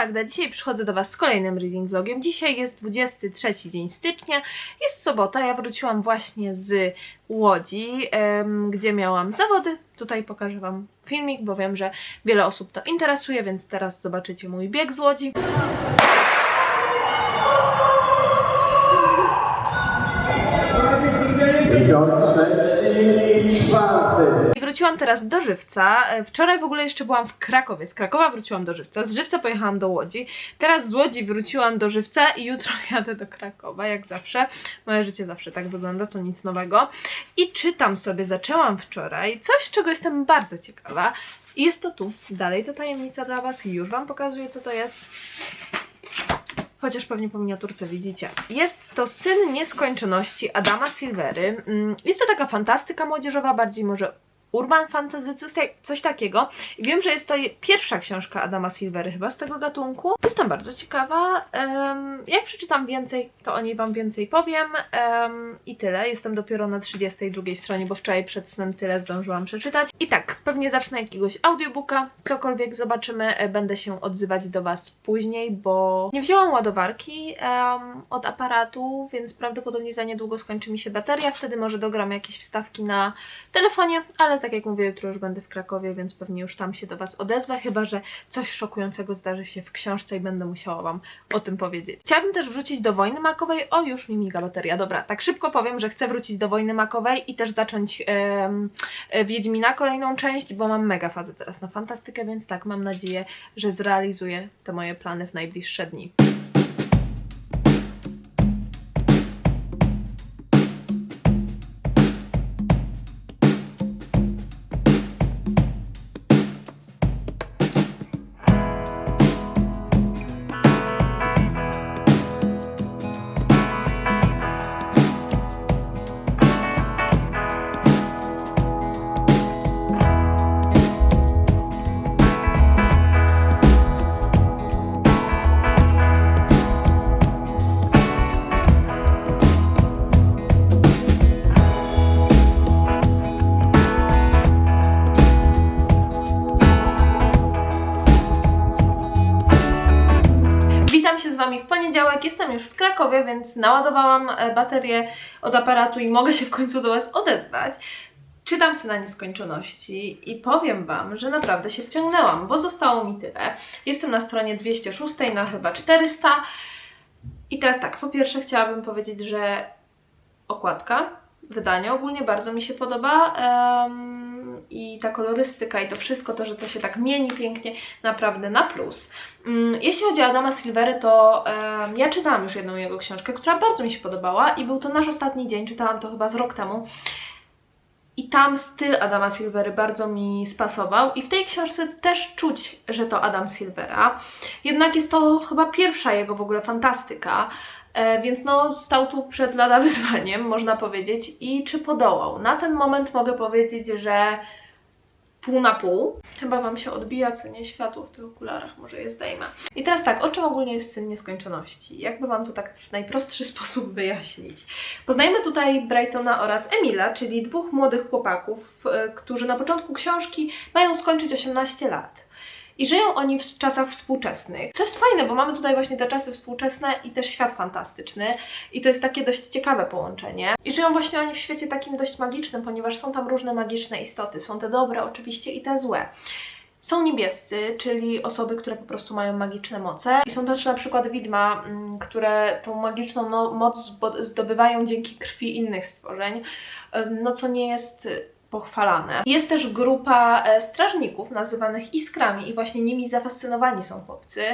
Magda, dzisiaj przychodzę do Was z kolejnym reading vlogiem. Dzisiaj jest 23 dzień stycznia, jest sobota, ja wróciłam właśnie z Łodzi, em, gdzie miałam zawody. Tutaj pokażę Wam filmik, bo wiem, że wiele osób to interesuje, więc teraz zobaczycie mój bieg z Łodzi. Czwarty. Wróciłam teraz do Żywca. E, Wczoraj w ogóle jeszcze byłam w Krakowie. Z Krakowa wróciłam do Żywca. Z Żywca pojechałam do Łodzi. Teraz z Łodzi wróciłam do Żywca i jutro jadę do Krakowa, jak zawsze. Moje życie zawsze tak wygląda, to nic nowego. I czytam sobie, zaczęłam wczoraj coś, czego jestem bardzo ciekawa. I jest to tu. Dalej to tajemnica dla Was. Już Wam pokazuję, co to jest. Chociaż pewnie po miniaturce widzicie. Jest to Syn Nieskończoności Adama Silvery. Mm, Jest to taka fantastyka młodzieżowa, bardziej może urban fantasy, coś, tak- takiego. I wiem, że jest to pierwsza książka Adama Silvery chyba z tego gatunku. Jestem bardzo ciekawa. Jak przeczytam więcej, to o niej Wam więcej powiem. Em, I tyle. Jestem dopiero na 32 stronie, bo wczoraj przed snem tyle zdążyłam przeczytać. I tak, pewnie zacznę jakiegoś audiobooka, cokolwiek zobaczymy. E, Będę się odzywać do Was później, bo nie wzięłam ładowarki od aparatu, więc prawdopodobnie za niedługo skończy mi się bateria. Wtedy może dogram jakieś wstawki na telefonie, ale tak jak mówię, jutro już będę w Krakowie, więc pewnie już tam się do Was odezwę, chyba że coś szokującego zdarzy się w książce i będę musiała Wam o tym powiedzieć. Chciałabym też wrócić do Wojny Makowej. O, już mi miga bateria. Dobra, tak szybko powiem, że chcę wrócić do Wojny Makowej i też zacząć e, Wiedźmina kolejną część, bo mam mega fazę teraz na fantastykę, więc tak, mam nadzieję, że zrealizuję te moje plany w najbliższe dni. Wami w poniedziałek. Jestem już w Krakowie, więc naładowałam e, baterię od aparatu i mogę się w końcu do Was odezwać. Czytam Syna Nieskończoności i powiem Wam, że naprawdę się wciągnęłam, bo zostało mi tyle. Jestem na stronie 206, na chyba 400. I teraz tak, po pierwsze chciałabym powiedzieć, że okładka, wydanie ogólnie bardzo mi się podoba em, i ta kolorystyka i to wszystko, to, że to się tak mieni pięknie, naprawdę na plus. Mm, Jeśli chodzi o Adama Silvery, to em, ja czytałam już jedną jego książkę, która bardzo mi się podobała i był to nasz ostatni dzień, czytałam to chyba z rok temu. I tam styl Adama Silvery bardzo mi spasował i w tej książce też czuć, że to Adam Silvera. Jednak jest to chyba pierwsza jego w ogóle fantastyka, e, więc no stał tu przed lada wyzwaniem, można powiedzieć. I czy podołał? Na ten moment mogę powiedzieć, że pół na pół. Chyba Wam się odbija, co nie światło w tych okularach, może je zdejmę. I teraz tak, o czym ogólnie jest Syn Nieskończoności? Jakby Wam to tak w najprostszy sposób wyjaśnić? Poznajmy tutaj Brightona oraz Emila, czyli dwóch młodych chłopaków, e, którzy na początku książki mają skończyć 18 lat. I żyją oni w czasach współczesnych. Co jest fajne, bo mamy tutaj właśnie te czasy współczesne i też świat fantastyczny. I to jest takie dość ciekawe połączenie. I żyją właśnie oni w świecie takim dość magicznym, ponieważ są tam różne magiczne istoty. Są te dobre oczywiście i te złe. Są niebiescy, czyli osoby, które po prostu mają magiczne moce. I są też na przykład widma, mm, które tą magiczną moc zdobywają dzięki krwi innych stworzeń, no co nie jest pochwalane. Jest też grupa e, strażników nazywanych iskrami i właśnie nimi zafascynowani są chłopcy,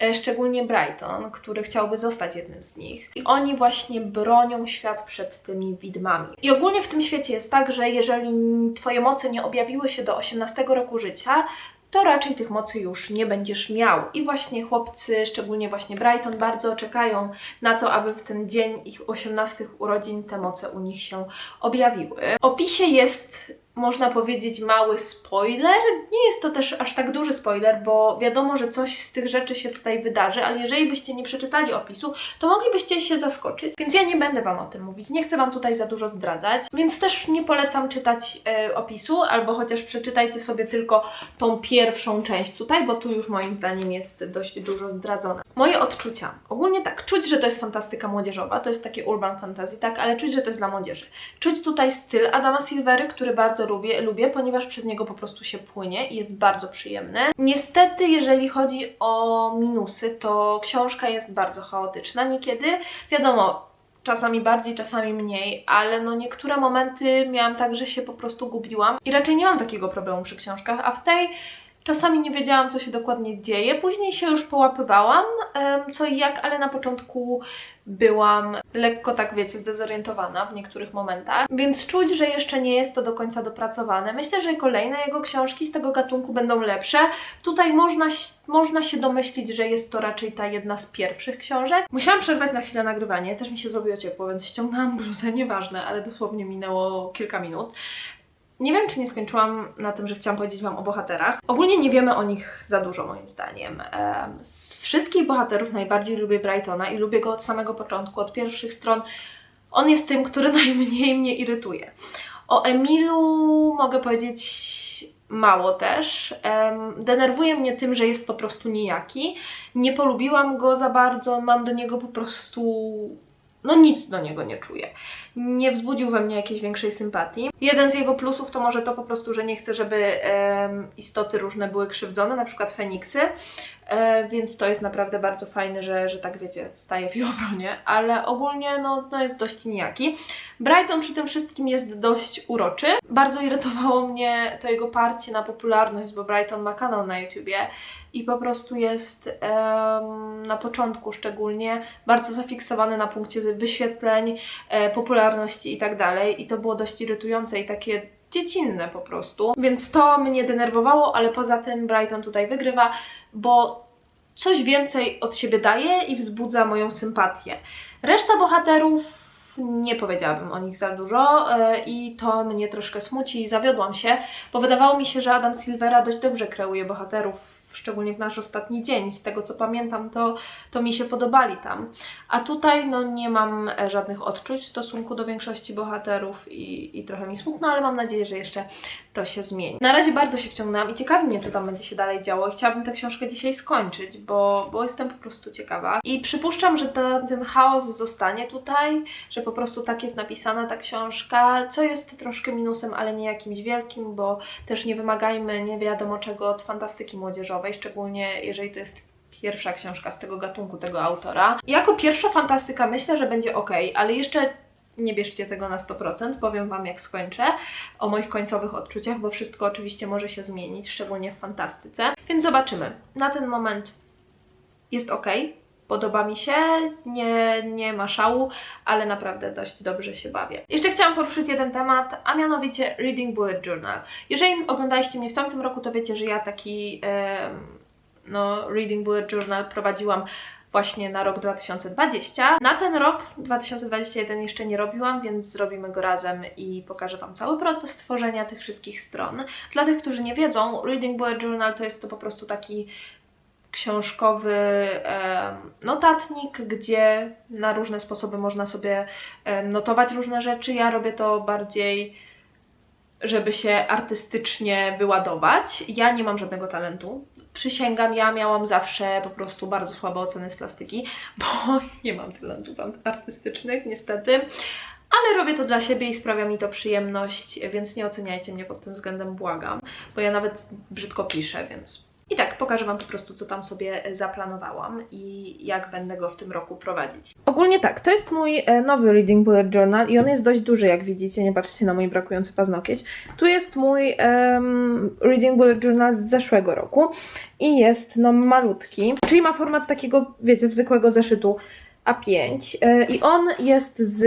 e, szczególnie Brighton, który chciałby zostać jednym z nich. I oni właśnie bronią świat przed tymi widmami. I ogólnie w tym świecie jest tak, że jeżeli twoje moce nie objawiły się do 18 roku życia, to raczej tych mocy już nie będziesz miał. I właśnie chłopcy, szczególnie właśnie Brighton, bardzo czekają na to, aby w ten dzień ich 18 urodzin te moce u nich się objawiły. W opisie jest można powiedzieć, mały spoiler. Nie jest to też aż tak duży spoiler, bo wiadomo, że coś z tych rzeczy się tutaj wydarzy, ale jeżeli byście nie przeczytali opisu, to moglibyście się zaskoczyć. Więc ja nie będę Wam o tym mówić, nie chcę Wam tutaj za dużo zdradzać, więc też nie polecam czytać e, opisu, albo chociaż przeczytajcie sobie tylko tą pierwszą część tutaj, bo tu już moim zdaniem jest dość dużo zdradzone. Moje odczucia. Ogólnie tak, czuć, że to jest fantastyka młodzieżowa, to jest takie urban fantasy, tak, ale czuć, że to jest dla młodzieży. Czuć tutaj styl Adama Silvery, który bardzo lubię, lubię, ponieważ przez niego po prostu się płynie i jest bardzo przyjemny. Niestety, jeżeli chodzi o minusy, to książka jest bardzo chaotyczna niekiedy. Wiadomo, czasami bardziej, czasami mniej, ale no niektóre momenty miałam tak, że się po prostu gubiłam i raczej nie mam takiego problemu przy książkach, a w tej czasami nie wiedziałam, co się dokładnie dzieje. Później się już połapywałam, co i jak, ale na początku byłam lekko, tak wiecie, zdezorientowana w niektórych momentach, więc czuć, że jeszcze nie jest to do końca dopracowane. Myślę, że kolejne jego książki z tego gatunku będą lepsze. Tutaj można, można się domyślić, że jest to raczej ta jedna z pierwszych książek. Musiałam przerwać na chwilę nagrywanie, też mi się zrobiło ciepło, więc ściągnęłam bluzę, nieważne, ale dosłownie minęło kilka minut. Nie wiem, czy nie skończyłam na tym, że chciałam powiedzieć Wam o bohaterach. Ogólnie nie wiemy o nich za dużo, moim zdaniem. Em, Z wszystkich bohaterów najbardziej lubię Brightona i lubię go od samego początku, od pierwszych stron. On jest tym, który najmniej mnie irytuje. O Emilu mogę powiedzieć mało też. Denerwuje mnie tym, że jest po prostu nijaki. Nie polubiłam go za bardzo, mam do niego po prostu. No nic do niego nie czuję. Nie wzbudził we mnie jakiejś większej sympatii. Jeden z jego plusów to może to po prostu, że nie chce, żeby istoty różne były krzywdzone, na przykład Feniksy. E, więc to jest naprawdę bardzo fajne, że, że tak wiecie, staje w jej obronie, ale ogólnie no, no jest dość nijaki. Brighton przy tym wszystkim jest dość uroczy. Bardzo irytowało mnie to jego parcie na popularność, bo Brighton ma kanał na YouTubie i po prostu jest em, na początku szczególnie bardzo zafiksowany na punkcie wyświetleń, e, popularności i tak dalej i to było dość irytujące i takie dziecinne po prostu. Więc to mnie denerwowało, ale poza tym Brighton tutaj wygrywa, bo coś więcej od siebie daje i wzbudza moją sympatię. Reszta bohaterów nie powiedziałabym o nich za dużo e, i to mnie troszkę smuci zawiodłam się, bo wydawało mi się, że Adam Silvera dość dobrze kreuje bohaterów, szczególnie w nasz ostatni dzień. Z tego co pamiętam, to, to mi się podobali tam. A tutaj no nie mam e, żadnych odczuć w stosunku do większości bohaterów i, i trochę mi smutno, ale mam nadzieję, że jeszcze to się zmieni. Na razie bardzo się wciągnęłam i ciekawi mnie, co tam będzie się dalej działo. Chciałabym tę książkę dzisiaj skończyć, bo, bo jestem po prostu ciekawa. I przypuszczam, że te, ten chaos zostanie tutaj, że po prostu tak jest napisana ta książka, co jest troszkę minusem, ale nie jakimś wielkim, bo też nie wymagajmy nie wiadomo czego od fantastyki młodzieżowej, szczególnie jeżeli to jest pierwsza książka z tego gatunku, tego autora. Jako pierwsza fantastyka myślę, że będzie ok, ale jeszcze nie bierzcie tego na 100%, powiem Wam jak skończę o moich końcowych odczuciach, bo wszystko oczywiście może się zmienić, szczególnie w fantastyce. Więc zobaczymy. Na ten moment jest ok, podoba mi się, nie, nie ma szału, ale naprawdę dość dobrze się bawię. Jeszcze chciałam poruszyć jeden temat, a mianowicie Reading Bullet Journal. Jeżeli oglądaliście mnie w tamtym roku, to wiecie, że ja taki em, no, Reading Bullet Journal prowadziłam właśnie na rok 2020. Na ten rok 2021 jeszcze nie robiłam, więc zrobimy go razem i pokażę Wam cały proces tworzenia tych wszystkich stron. Dla tych, którzy nie wiedzą, Reading Bullet Journal to jest to po prostu taki książkowy notatnik, gdzie na różne sposoby można sobie notować różne rzeczy. Ja robię to bardziej żeby się artystycznie wyładować. Ja nie mam żadnego talentu. Przysięgam, ja miałam zawsze po prostu bardzo słabe oceny z plastyki, bo nie mam talentów artystycznych, niestety. Ale robię to dla siebie i sprawia mi to przyjemność, więc nie oceniajcie mnie pod tym względem, błagam, bo ja nawet brzydko piszę, więc. I tak, pokażę Wam po prostu, co tam sobie zaplanowałam i jak będę go w tym roku prowadzić. Ogólnie tak, to jest mój e, nowy Reading Bullet Journal i on jest dość duży, jak widzicie, nie patrzcie na mój brakujący paznokieć. Tu jest mój em, Reading Bullet Journal z zeszłego roku i jest no malutki, czyli ma format takiego, wiecie, zwykłego zeszytu A5 e, i on jest z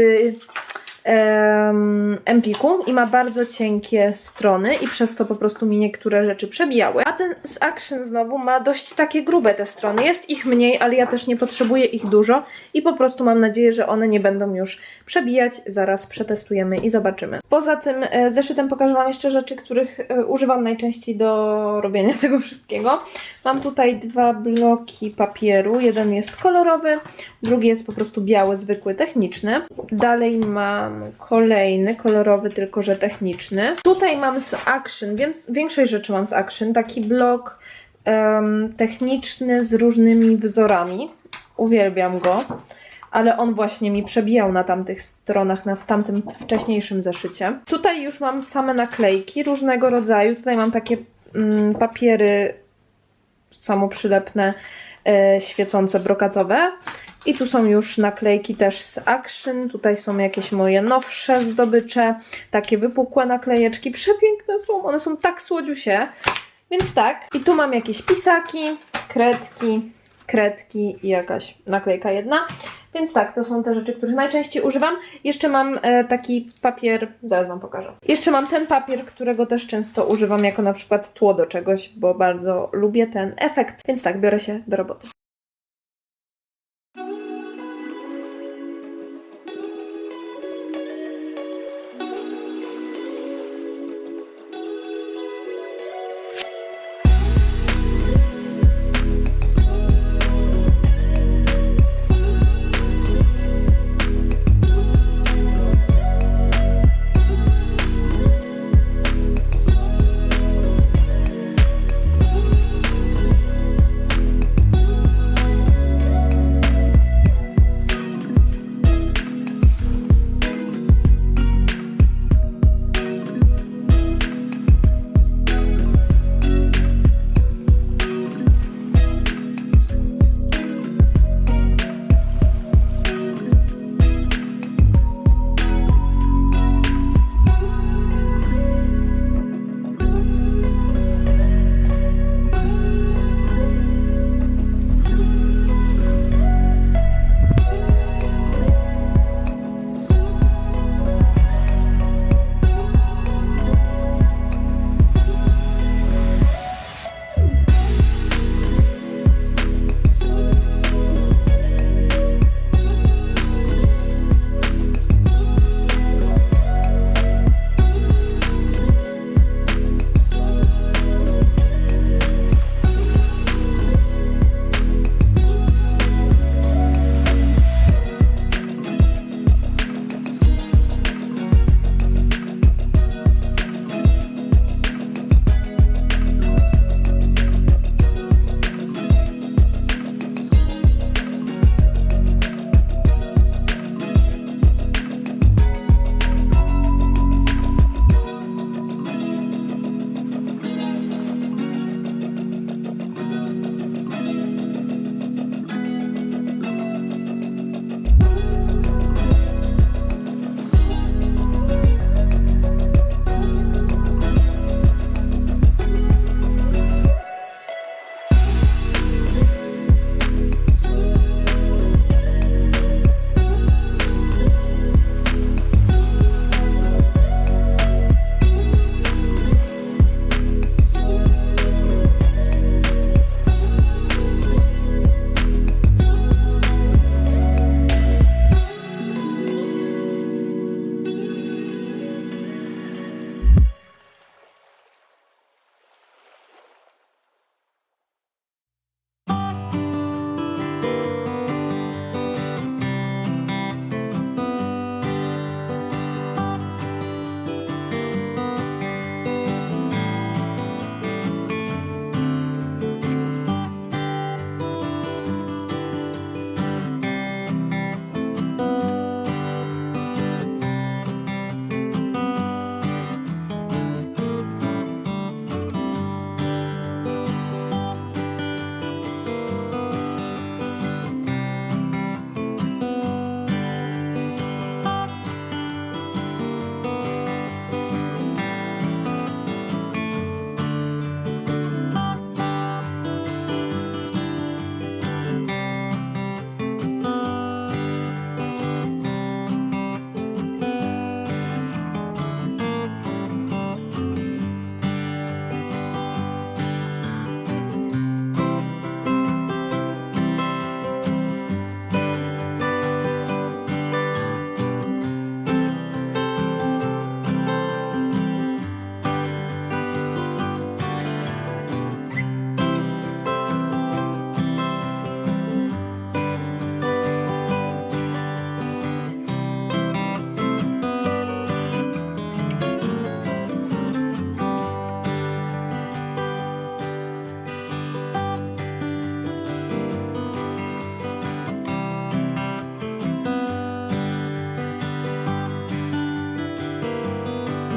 Empiku i ma bardzo cienkie strony i przez to po prostu mi niektóre rzeczy przebijały. A ten z Action znowu ma dość takie grube te strony. Jest ich mniej, ale ja też nie potrzebuję ich dużo i po prostu mam nadzieję, że one nie będą już przebijać. Zaraz przetestujemy i zobaczymy. Po Poza tym e, zeszytem pokażę Wam jeszcze rzeczy, których e, używam najczęściej do robienia tego wszystkiego. Mam tutaj dwa bloki papieru. Jeden jest kolorowy, drugi jest po prostu biały, zwykły, techniczny. Dalej mam kolejny, kolorowy, tylko że techniczny. Tutaj mam z Action, więc większość rzeczy mam z Action. Taki blok em, techniczny z różnymi wzorami. Uwielbiam go ale on właśnie mi przebijał na tamtych stronach, na, w tamtym wcześniejszym zeszycie. Tutaj już mam same naklejki różnego rodzaju. Tutaj mam takie mm, papiery samoprzylepne, e, świecące, brokatowe. I tu są już naklejki też z Action. Tutaj są jakieś moje nowsze zdobycze, takie wypukłe naklejeczki. Przepiękne są, one są tak słodziusie. Więc tak. I tu mam jakieś pisaki, kredki, kredki i jakaś naklejka jedna. Więc tak, to są te rzeczy, których najczęściej używam. Jeszcze mam e, taki papier, zaraz Wam pokażę. Jeszcze mam ten papier, którego też często używam jako na przykład tło do czegoś, bo bardzo lubię ten efekt. Więc tak, biorę się do roboty.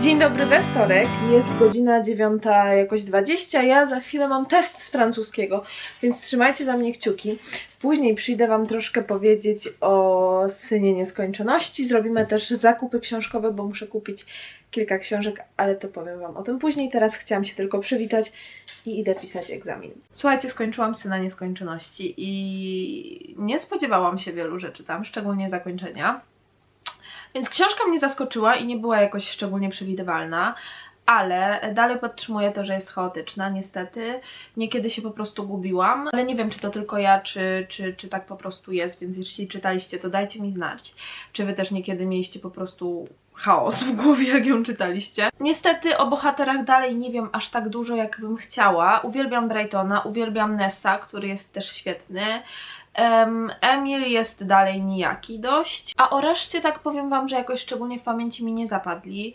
Dzień dobry we wtorek, jest godzina 9, jakoś 20. Ja za chwilę mam test z francuskiego, więc trzymajcie za mnie kciuki. Później przyjdę Wam troszkę powiedzieć o Synie Nieskończoności. Zrobimy też zakupy książkowe, bo muszę kupić kilka książek, ale to powiem Wam o tym później. Teraz chciałam się tylko przywitać i idę pisać egzamin. Słuchajcie, skończyłam Syna Nieskończoności i nie spodziewałam się wielu rzeczy tam, szczególnie zakończenia. Więc książka mnie zaskoczyła i nie była jakoś szczególnie przewidywalna, ale dalej podtrzymuję to, że jest chaotyczna, niestety. Niekiedy się po prostu gubiłam, ale nie wiem, czy to tylko ja, czy, czy, czy tak po prostu jest, więc jeśli czytaliście, to dajcie mi znać. Czy wy też niekiedy mieliście po prostu chaos w głowie, jak ją czytaliście. Niestety o bohaterach dalej nie wiem aż tak dużo, jak bym chciała. Uwielbiam Brightona, uwielbiam Nessa, który jest też świetny. Em, Emil jest dalej nijaki dość, a o reszcie tak powiem Wam, że jakoś szczególnie w pamięci mi nie zapadli.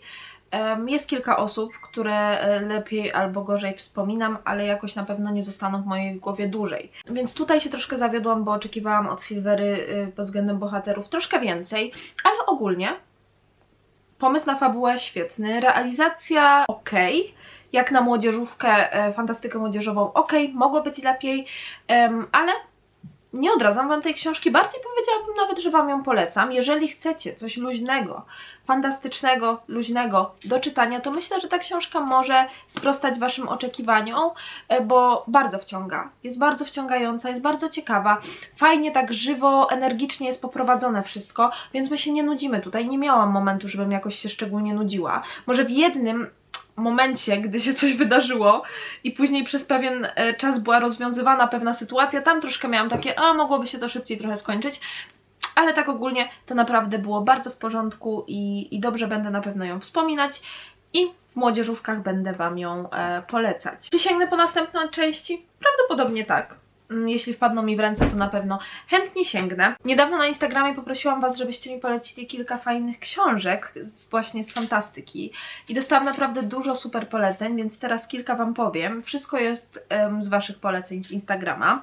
Jest kilka osób, które e, lepiej albo gorzej wspominam, ale jakoś na pewno nie zostaną w mojej głowie dłużej. Więc tutaj się troszkę zawiodłam, bo oczekiwałam od Silvery y, pod względem bohaterów troszkę więcej, ale ogólnie pomysł na fabułę świetny, realizacja ok, jak na młodzieżówkę, e, fantastykę młodzieżową ok, mogło być lepiej, ale nie odradzam Wam tej książki, bardziej powiedziałabym nawet, że Wam ją polecam. Jeżeli chcecie coś luźnego, fantastycznego, luźnego do czytania, to myślę, że ta książka może sprostać Waszym oczekiwaniom, e, bo bardzo wciąga. Jest bardzo wciągająca, jest bardzo ciekawa. Fajnie, tak żywo, energicznie jest poprowadzone wszystko, więc my się nie nudzimy tutaj. Nie miałam momentu, żebym jakoś się szczególnie nudziła. Może w jednym momencie, gdy się coś wydarzyło i później przez pewien e, czas była rozwiązywana pewna sytuacja, tam troszkę miałam takie, a mogłoby się to szybciej trochę skończyć, ale tak ogólnie to naprawdę było bardzo w porządku i, i dobrze będę na pewno ją wspominać i w młodzieżówkach będę Wam ją e, polecać. Czy sięgnę po następne części? Prawdopodobnie tak. Mm, Jeśli wpadną mi w ręce, to na pewno chętnie sięgnę. Niedawno na Instagramie poprosiłam Was, żebyście mi polecili kilka fajnych książek właśnie z fantastyki i dostałam naprawdę dużo super poleceń, więc teraz kilka Wam powiem. Wszystko jest em, z Waszych poleceń z Instagrama.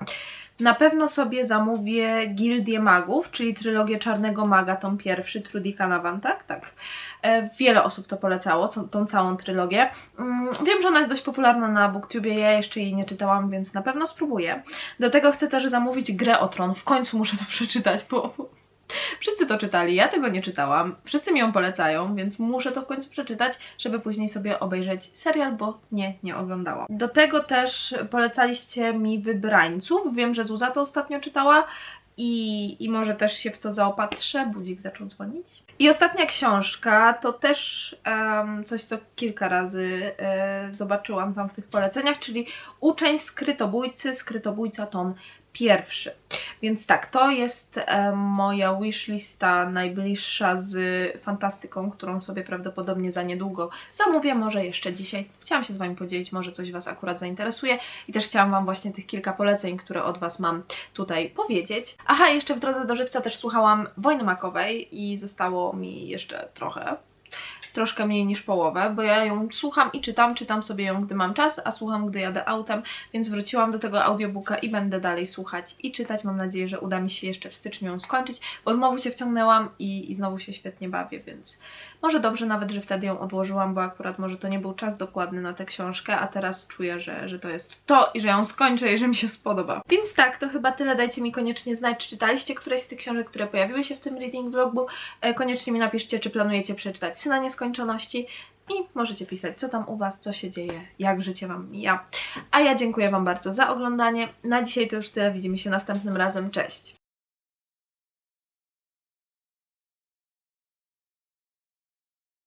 Na pewno sobie zamówię Gildię Magów, czyli trylogię Czarnego Maga, tom pierwszy, Trudy Canavan, tak? Tak. Wiele osób to polecało, tą całą trylogię. Mm, wiem, że ona jest dość popularna na Booktubie, ja jeszcze jej nie czytałam, więc na pewno spróbuję. Do tego chcę też zamówić Grę o Tron, w końcu muszę to przeczytać, bo wszyscy to czytali, ja tego nie czytałam, wszyscy mi ją polecają, więc muszę to w końcu przeczytać, żeby później sobie obejrzeć serial, bo nie, nie oglądałam. Do tego też polecaliście mi Wybrańców, wiem, że Zuza to ostatnio czytała, i, i może też się w to zaopatrzę. Budzik zaczął dzwonić. I ostatnia książka to też em, coś, co kilka razy e, zobaczyłam Wam w tych poleceniach, czyli Uczeń Skrytobójcy, Skrytobójca tom pierwszy. Więc tak, to jest em, moja wishlista najbliższa z fantastyką, którą sobie prawdopodobnie za niedługo zamówię, może jeszcze dzisiaj. Chciałam się z Wami podzielić, może coś Was akurat zainteresuje i też chciałam Wam właśnie tych kilka poleceń, które od Was mam tutaj powiedzieć. Aha, jeszcze w drodze do żywca też słuchałam Wojny Makowej i zostało mi jeszcze trochę. Troszkę mniej niż połowę, bo ja ją słucham i czytam, czytam sobie ją, gdy mam czas, a słucham, gdy jadę autem, więc wróciłam do tego audiobooka i będę dalej słuchać i czytać. Mam nadzieję, że uda mi się jeszcze w styczniu ją skończyć, bo znowu się wciągnęłam i, i znowu się świetnie bawię, więc może dobrze nawet, że wtedy ją odłożyłam, bo akurat może to nie był czas dokładny na tę książkę, a teraz czuję, że, że to jest to i że ją skończę i że mi się spodoba. Więc tak, to chyba tyle. Dajcie mi koniecznie znać, czy czytaliście któreś z tych książek, które pojawiły się w tym reading vlogu. E, koniecznie mi napiszcie, czy planujecie przeczytać Syna Nieskończoności i możecie pisać, co tam u Was, co się dzieje, jak życie Wam mija. A ja dziękuję Wam bardzo za oglądanie. Na dzisiaj to już tyle. Widzimy się następnym razem. Cześć!